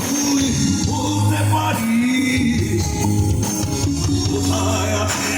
তুই বলতে পারি কোথায় আছে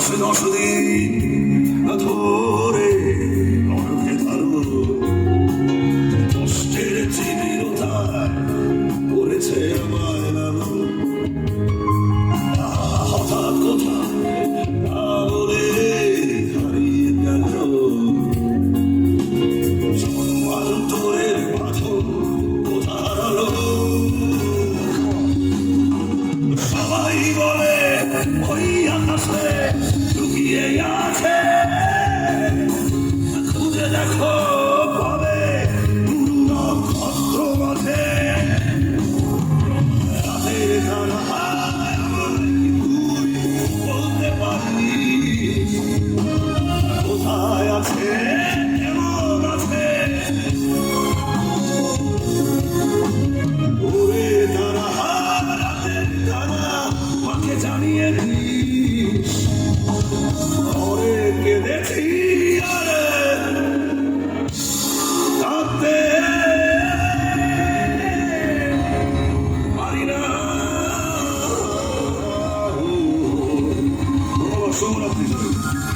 Наші, наші. আসে লুকিয়ে আছে খুঁজে দেখো